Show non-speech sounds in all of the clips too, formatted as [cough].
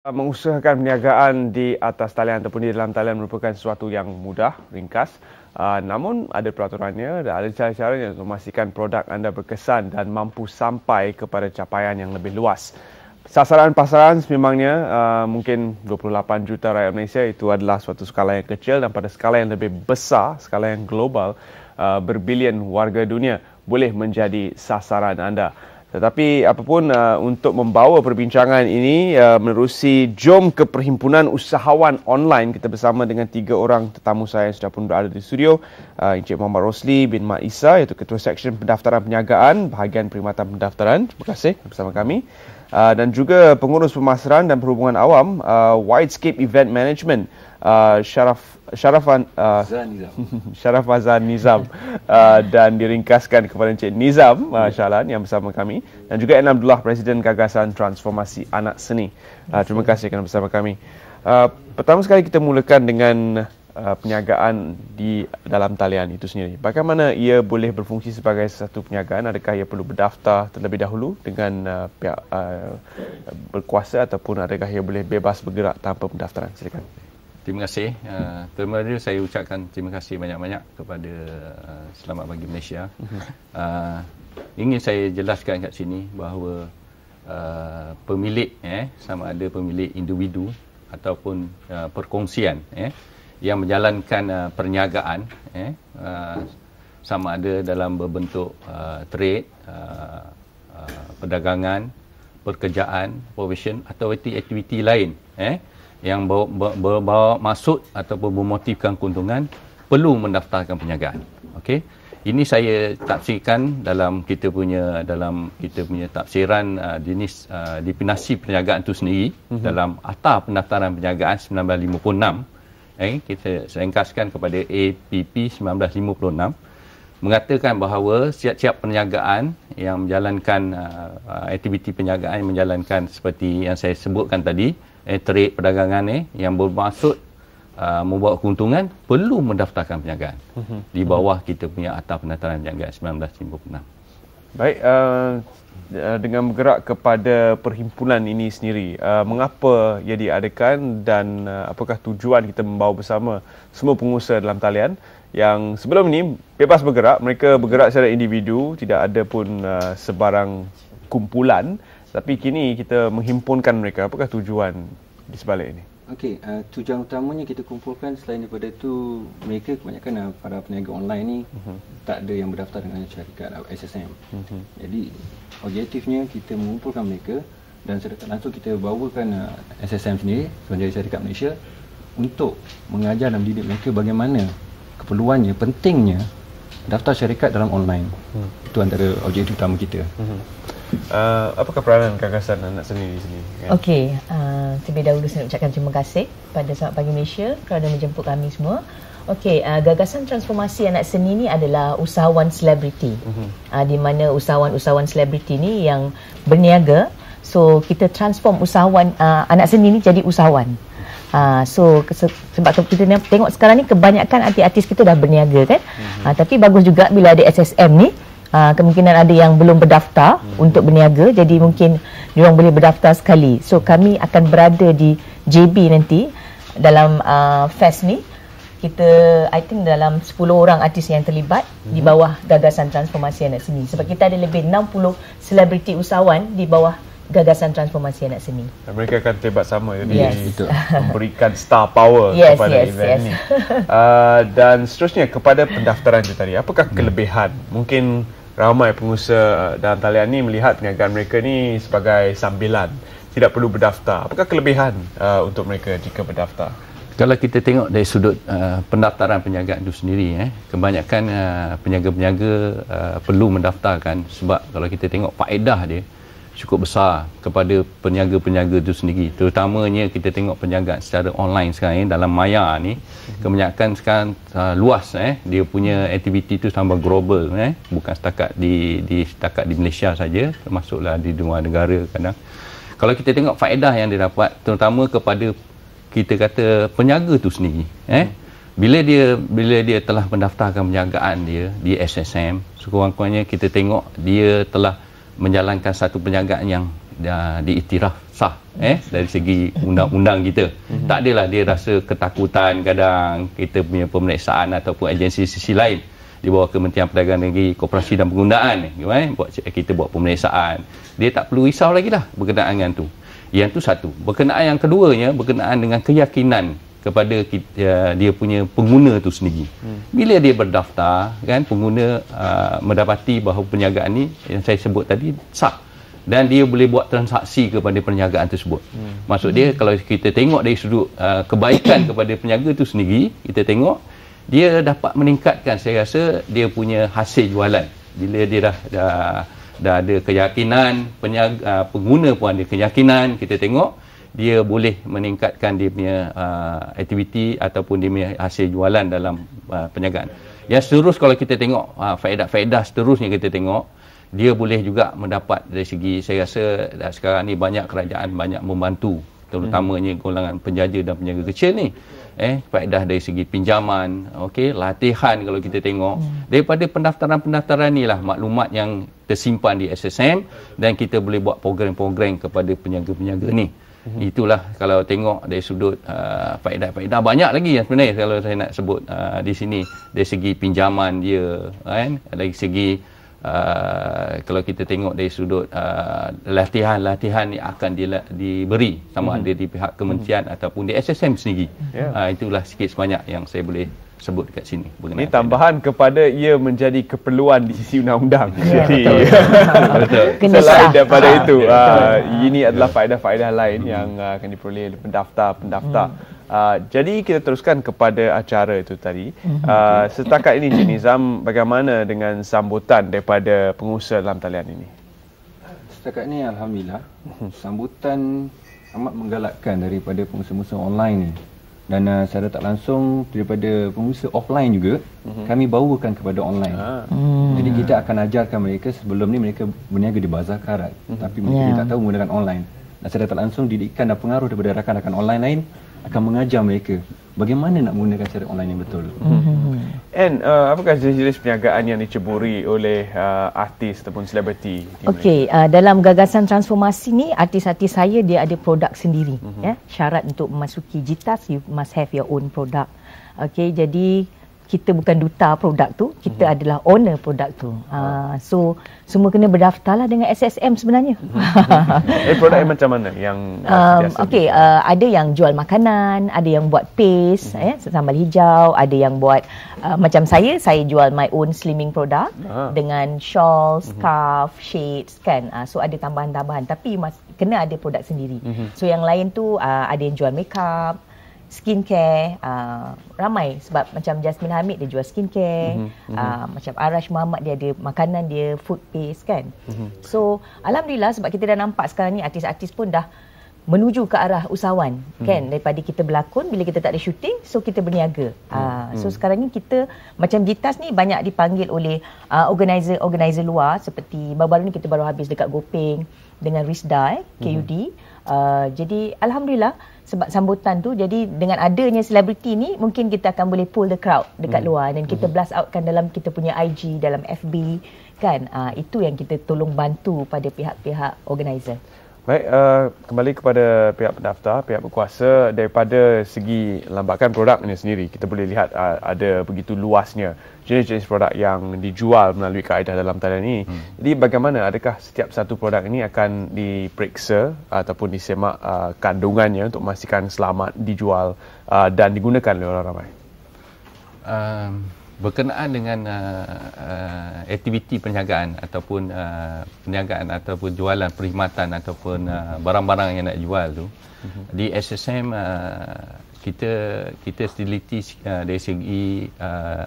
Mengusahakan perniagaan di atas talian ataupun di dalam talian merupakan sesuatu yang mudah, ringkas. Uh, namun ada peraturannya dan ada cara-cara untuk memastikan produk anda berkesan dan mampu sampai kepada capaian yang lebih luas. Sasaran pasaran sememangnya uh, mungkin 28 juta rakyat Malaysia itu adalah suatu skala yang kecil dan pada skala yang lebih besar, skala yang global, uh, berbilion warga dunia boleh menjadi sasaran anda. Tetapi apapun uh, untuk membawa perbincangan ini uh, menerusi jom ke perhimpunan usahawan online kita bersama dengan tiga orang tetamu saya yang sudah pun berada di studio uh, Encik Muhammad Rosli bin Mak Isa iaitu Ketua Seksyen Pendaftaran Perniagaan bahagian Perkhidmatan Pendaftaran. Terima kasih bersama kami uh, dan juga pengurus pemasaran dan perhubungan awam uh, Widescape Event Management uh, Syaraf Syarafan uh, Syaraf [laughs] Azan Nizam uh, dan diringkaskan kepada Encik Nizam uh, yang bersama kami dan juga Enan Abdullah Presiden Gagasan Transformasi Anak Seni. Uh, terima kasih kerana bersama kami. Uh, pertama sekali kita mulakan dengan uh, perniagaan di dalam talian itu sendiri. Bagaimana ia boleh berfungsi sebagai satu perniagaan? Adakah ia perlu berdaftar terlebih dahulu dengan uh, pihak uh, berkuasa ataupun adakah ia boleh bebas bergerak tanpa pendaftaran? Silakan. Terima kasih. Uh, terima kasih saya ucapkan terima kasih banyak-banyak kepada uh, Selamat Bagi Malaysia. Uh, ingin saya jelaskan kat sini bahawa uh, pemilik eh sama ada pemilik individu ataupun uh, perkongsian eh yang menjalankan uh, perniagaan eh uh, sama ada dalam berbentuk uh, trade, uh, uh, perdagangan, pekerjaan, profession atau aktiviti lain eh yang bawa, bawa, masuk ataupun memotifkan keuntungan perlu mendaftarkan perniagaan. Okey. Ini saya tafsirkan dalam kita punya dalam kita punya tafsiran uh, jenis uh, definisi perniagaan itu sendiri mm-hmm. dalam Akta Pendaftaran Perniagaan 1956. Eh kita ringkaskan kepada APP 1956 mengatakan bahawa siap-siap perniagaan yang menjalankan uh, uh, aktiviti perniagaan yang menjalankan seperti yang saya sebutkan tadi eh, trade perdagangan ni yang bermaksud uh, membawa keuntungan perlu mendaftarkan perniagaan uh-huh. di bawah kita punya Akta Pendaftaran Perniagaan 1956. Baik, uh, dengan bergerak kepada perhimpunan ini sendiri, uh, mengapa ia diadakan dan uh, apakah tujuan kita membawa bersama semua pengusaha dalam talian yang sebelum ini bebas bergerak, mereka bergerak secara individu, tidak ada pun uh, sebarang kumpulan tapi kini kita menghimpunkan mereka. Apakah tujuan di sebalik ini? Okey, uh, tujuan utamanya kita kumpulkan selain daripada itu mereka kebanyakan uh, para peniaga online ni uh-huh. tak ada yang berdaftar dengan syarikat uh, SSM. Uh-huh. Jadi objektifnya kita mengumpulkan mereka dan secara langsung kita bawakan uh, SSM sendiri sebagai syarikat Malaysia untuk mengajar dan mendidik mereka bagaimana keperluannya, pentingnya daftar syarikat dalam online. Uh-huh. Itu antara objektif utama kita. Uh-huh. Uh, apakah peranan gagasan anak seni di sini? Kan? Okey, uh, terlebih dahulu saya ucapkan terima kasih pada Selamat Pagi Malaysia kerana menjemput kami semua. Okey, uh, gagasan transformasi anak seni ini adalah usahawan selebriti. Uh-huh. Uh, di mana usahawan-usahawan selebriti ni yang berniaga. So, kita transform usahawan uh, anak seni ini jadi usahawan. Uh, so sebab kita tengok sekarang ni kebanyakan artis-artis kita dah berniaga kan. Uh, tapi bagus juga bila ada SSM ni uh, kemungkinan ada yang belum berdaftar hmm. untuk berniaga jadi mungkin diorang boleh berdaftar sekali so kami akan berada di JB nanti dalam uh, fest ni kita I think dalam 10 orang artis yang terlibat hmm. di bawah gagasan transformasi anak seni sebab kita ada lebih 60 selebriti usahawan di bawah gagasan transformasi anak seni. Dan mereka akan terlibat sama jadi yes. [laughs] memberikan star power yes, kepada yes, event yes. ini. Uh, [laughs] dan seterusnya kepada pendaftaran itu tadi, apakah kelebihan? Mungkin ramai pengusaha dalam talian ni melihat perniagaan mereka ni sebagai sambilan tidak perlu berdaftar apakah kelebihan uh, untuk mereka jika berdaftar kalau kita tengok dari sudut uh, pendaftaran perniagaan itu sendiri eh kebanyakan uh, peniaga-peniaga uh, perlu mendaftarkan sebab kalau kita tengok faedah dia cukup besar kepada peniaga-peniaga itu sendiri. Terutamanya kita tengok perniagaan secara online sekarang ini dalam maya ni kebanyakan sekarang uh, luas eh. Dia punya aktiviti itu tambah global eh. Bukan setakat di di setakat di Malaysia saja termasuklah di luar negara kadang. Kalau kita tengok faedah yang dia dapat terutama kepada kita kata peniaga itu sendiri eh. Bila dia bila dia telah mendaftarkan perniagaan dia di SSM sekurang-kurangnya kita tengok dia telah menjalankan satu perniagaan yang uh, diiktiraf sah eh dari segi undang-undang kita. Mm-hmm. Tak adalah dia rasa ketakutan kadang kita punya pemeriksaan ataupun agensi sisi lain di bawah Kementerian Perdagangan Negeri, Koperasi dan Penggunaan eh buat kita buat pemeriksaan. Dia tak perlu risau lagi lah berkenaan dengan tu. Yang tu satu. Berkenaan yang keduanya berkenaan dengan keyakinan kepada kita, dia punya pengguna tu sendiri. Hmm. Bila dia berdaftar kan pengguna uh, mendapati bahawa perniagaan ni yang saya sebut tadi sah dan dia boleh buat transaksi kepada perniagaan tersebut. Hmm. Maksud dia kalau kita tengok dari sudut uh, kebaikan kepada peniaga tu sendiri, kita tengok dia dapat meningkatkan saya rasa dia punya hasil jualan. Bila dia dah dah, dah ada keyakinan peniaga uh, pengguna pun ada keyakinan, kita tengok dia boleh meningkatkan dia punya uh, aktiviti ataupun dia punya hasil jualan dalam uh, perniagaan. Yang seterus kalau kita tengok uh, faedah-faedah seterusnya kita tengok dia boleh juga mendapat dari segi saya rasa sekarang ni banyak kerajaan banyak membantu terutamanya golongan penjaja dan penjaga kecil ni eh faedah dari segi pinjaman okey latihan kalau kita tengok hmm. daripada pendaftaran-pendaftaran ni lah maklumat yang tersimpan di SSM dan kita boleh buat program-program kepada penjaga-penjaga ni Mm-hmm. Itulah kalau tengok dari sudut uh, faedah-faedah banyak lagi yang sebenarnya kalau saya nak sebut uh, di sini dari segi pinjaman dia kan dari segi uh, kalau kita tengok dari sudut uh, latihan-latihan yang akan di, diberi sama mm-hmm. ada di pihak kementerian mm-hmm. ataupun di SSM sendiri. Yeah. Uh, itulah sikit sebanyak yang saya boleh sebut dekat sini. Ini tambahan faedah. kepada ia menjadi keperluan di sisi undang-undang. Ya, Jadi betul. [laughs] selain daripada ha, itu, okay. uh, ini adalah faedah-faedah lain hmm. yang uh, akan diperoleh oleh pendaftar-pendaftar. Hmm. Uh, jadi kita teruskan kepada acara itu tadi. Uh, setakat ini Cik Nizam, bagaimana dengan sambutan daripada pengusaha dalam talian ini? Setakat ini Alhamdulillah, sambutan amat menggalakkan daripada pengusaha-pengusaha online ini dan uh, secara tak langsung daripada pengusaha offline juga uh-huh. kami bawakan kepada online. Uh. Hmm. Jadi kita akan ajarkan mereka sebelum ni mereka berniaga di bazar karat uh-huh. tapi mereka yeah. tak tahu menggunakan online. Dan secara tak langsung didikan dan pengaruh daripada rakan-rakan online lain akan mengajar mereka bagaimana nak menggunakan cara online yang betul. Mm-hmm. And uh, apakah jenis-jenis perniagaan yang diceburi oleh uh, artis ataupun selebriti? Okey, uh, dalam gagasan transformasi ni artis-artis saya dia ada produk sendiri mm-hmm. ya. Syarat untuk memasuki Jitas you must have your own product. Okey, jadi kita bukan duta produk tu, kita hmm. adalah owner produk tu. Uh, so semua kena berdaftarlah dengan SSM sebenarnya. Hmm. [laughs] eh produk yang macam mana yang um, okey uh, ada yang jual makanan, ada yang buat paste hmm. eh sambal hijau, ada yang buat uh, macam saya, saya jual my own slimming product ah. dengan shawl, scarf, hmm. shades kan. Uh, so ada tambahan-tambahan tapi mas, kena ada produk sendiri. Hmm. So yang lain tu uh, ada yang jual makeup, skincare uh, ramai sebab macam Jasmine Hamid dia jual skincare mm-hmm. uh, macam Arash Muhammad dia ada makanan dia food paste kan mm-hmm. so alhamdulillah sebab kita dah nampak sekarang ni artis-artis pun dah menuju ke arah usahawan mm-hmm. kan daripada kita berlakon bila kita tak ada syuting so kita berniaga mm-hmm. uh, so sekarang ni kita macam Jitas ni banyak dipanggil oleh uh, organizer-organizer luar seperti baru-baru ni kita baru habis dekat Gopeng dengan Rizda eh, KUD mm-hmm. Uh, jadi alhamdulillah sebab sambutan tu jadi dengan adanya selebriti ni mungkin kita akan boleh pull the crowd dekat hmm. luar dan kita hmm. blast outkan dalam kita punya IG dalam FB kan uh, itu yang kita tolong bantu pada pihak-pihak organizer Baik, uh, kembali kepada pihak pendaftar, pihak berkuasa daripada segi lambakan produk ini sendiri. Kita boleh lihat uh, ada begitu luasnya jenis-jenis produk yang dijual melalui kaedah dalam talian ini. Hmm. Jadi bagaimana adakah setiap satu produk ini akan diperiksa ataupun disemak uh, kandungannya untuk memastikan selamat dijual uh, dan digunakan oleh orang ramai? Um, berkenaan dengan uh, uh, aktiviti perniagaan ataupun uh, perniagaan ataupun jualan perkhidmatan ataupun uh, barang-barang yang nak jual tu uh-huh. di SSM uh, kita kita teliti uh, dari segi uh,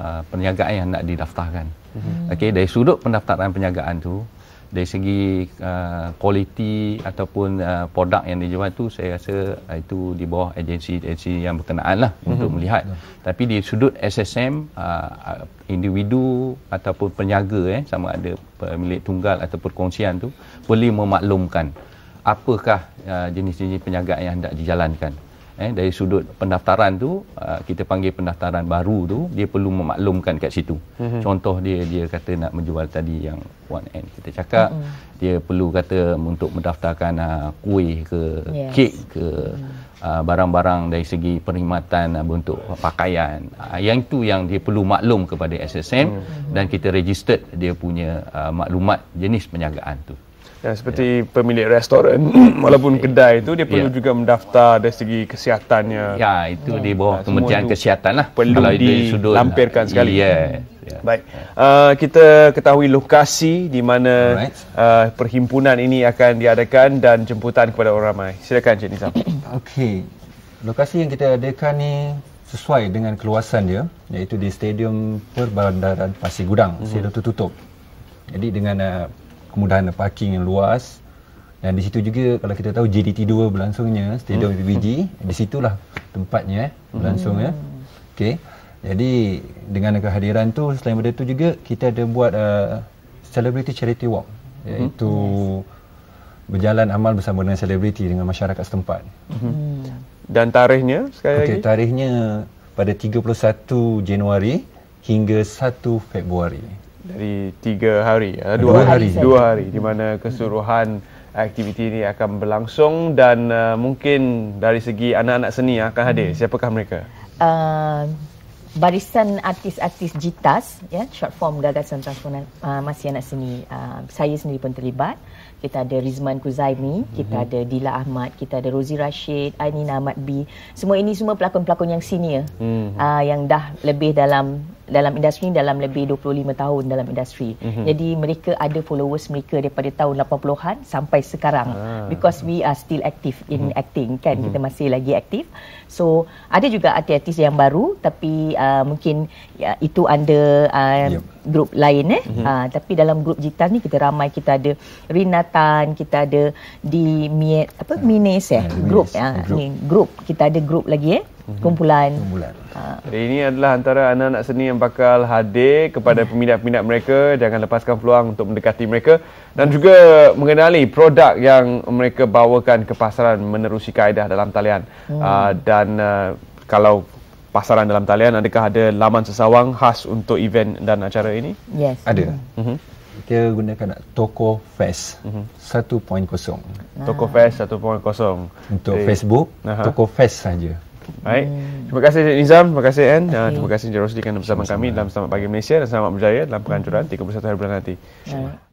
uh, perniagaan yang nak didaftarkan. Uh-huh. Okey dari sudut pendaftaran perniagaan tu dari segi uh, kualiti ataupun uh, produk yang dijual tu saya rasa uh, itu di bawah agensi-agensi yang berkenaan lah mm-hmm. untuk melihat mm-hmm. tapi di sudut SSM uh, individu ataupun peniaga eh, sama ada pemilik tunggal ataupun perkongsian tu boleh memaklumkan apakah uh, jenis-jenis perniagaan yang hendak dijalankan eh dari sudut pendaftaran tu uh, kita panggil pendaftaran baru tu dia perlu memaklumkan kat situ. Mm-hmm. Contoh dia dia kata nak menjual tadi yang one end kita cakap mm-hmm. dia perlu kata untuk mendaftarkan uh, kuih ke yes. kek ke mm. uh, barang-barang dari segi perkhidmatan uh, bentuk pakaian. Uh, yang itu yang dia perlu maklum kepada SSM mm-hmm. dan kita registered dia punya uh, maklumat jenis penjagaan tu. Ya, seperti ya. pemilik restoran [clears throat] walaupun kedai itu dia perlu ya. juga mendaftar dari segi kesihatannya. Ya, itu ya. di bawah ya, Kementerian Kesihatan lah. Perlu Kalau dilampirkan sekali. Ya. Ya. Baik. Uh, kita ketahui lokasi di mana uh, perhimpunan ini akan diadakan dan jemputan kepada orang ramai. Silakan Cik Nizam. [clears throat] Okey. Lokasi yang kita adakan ni sesuai dengan keluasan dia iaitu di Stadium Perbandaran Pasir Gudang. Mm-hmm. Stadium tertutup. Jadi dengan uh, kemudahan parking yang luas. Dan di situ juga kalau kita tahu JDT2 berlangsungnya stadium hmm. PBG di situlah tempatnya eh, berlangsung hmm. ya okey. Jadi dengan kehadiran tu selain daripada itu juga kita ada buat uh, celebrity charity walk. Iaitu hmm. berjalan amal bersama dengan selebriti dengan masyarakat setempat. Hmm. dan tarikhnya sekali okay, lagi? tarikhnya pada 31 Januari hingga 1 Februari dari tiga hari, uh, dua, dua hari, hari dua hari di mana keseluruhan aktiviti ini akan berlangsung dan uh, mungkin dari segi anak-anak seni akan hadir. Hmm. Siapakah mereka? Uh, barisan artis-artis JITAS, ya, short form gagasan transformasi uh, anak seni. Uh, saya sendiri pun terlibat. Kita ada Rizman Kuzaimi, mm-hmm. kita ada Dila Ahmad, kita ada Rozi Rashid, Ainin Ahmad B. Semua ini semua pelakon-pelakon yang senior mm-hmm. uh, yang dah lebih dalam dalam industri ni dalam lebih 25 tahun dalam industri. Mm-hmm. Jadi mereka ada followers mereka daripada tahun 80-an sampai sekarang ah. because we are still active in mm-hmm. acting kan mm-hmm. kita masih lagi aktif. So ada juga artis-artis yang baru tapi uh, mungkin ya, itu under uh, yep. grup lain eh. Mm-hmm. Uh, tapi dalam grup Jitan ni kita ramai kita ada Rinatan, kita ada di Miet apa Mines eh yeah, grup ya uh, grup kita ada grup lagi eh Mhm. Kumpulan. kumpulan. Ha. Jadi ini adalah antara anak-anak seni yang bakal hadir kepada peminat-peminat mereka. Jangan lepaskan peluang untuk mendekati mereka dan juga mengenali produk yang mereka bawakan ke pasaran menerusi kaedah dalam talian. Hmm. Uh, dan uh, kalau pasaran dalam talian, adakah ada laman sesawang khas untuk event dan acara ini? Yes. Ada. Hmm. Kita gunakan Toko Fest uh-huh. 1.0. Toko Fest 1.0. Untuk eh. Facebook, uh-huh. Toko Fest saja. Baik. Terima kasih Cik Nizam, terima kasih Anne. Okay. Terima kasih Encik Rosli kerana bersama kami dalam Selamat Pagi Malaysia dan selamat berjaya dalam perancuran 31 hari bulan nanti. Baik.